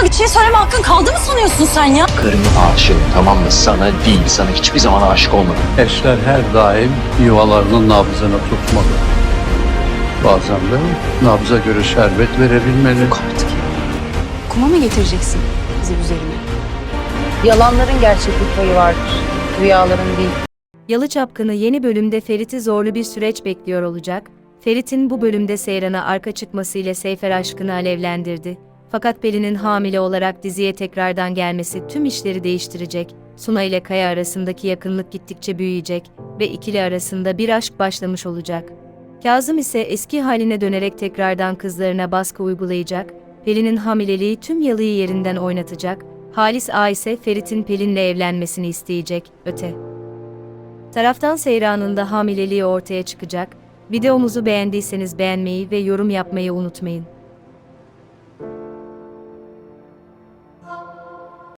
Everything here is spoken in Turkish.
bana bir şey söyleme hakkın kaldı mı sanıyorsun sen ya? Karına aşığım tamam mı? Sana değil. Sana hiçbir zaman aşık olmadım. Eşler her daim yuvalarının nabzını tutmalı. Bazen de nabza göre şerbet verebilmeli. Kuma mı getireceksin bizi üzerine? Yalanların gerçeklik payı vardır. Rüyaların değil. Yalı Çapkını yeni bölümde Ferit'i zorlu bir süreç bekliyor olacak. Ferit'in bu bölümde Seyran'a arka çıkmasıyla Seyfer aşkını alevlendirdi. Fakat Pelin'in hamile olarak diziye tekrardan gelmesi tüm işleri değiştirecek. Suna ile Kaya arasındaki yakınlık gittikçe büyüyecek ve ikili arasında bir aşk başlamış olacak. Kazım ise eski haline dönerek tekrardan kızlarına baskı uygulayacak. Pelin'in hamileliği tüm yalıyı yerinden oynatacak. Halis A ise Ferit'in Pelin'le evlenmesini isteyecek. Öte. Taraftan Seyran'ın da hamileliği ortaya çıkacak. Videomuzu beğendiyseniz beğenmeyi ve yorum yapmayı unutmayın.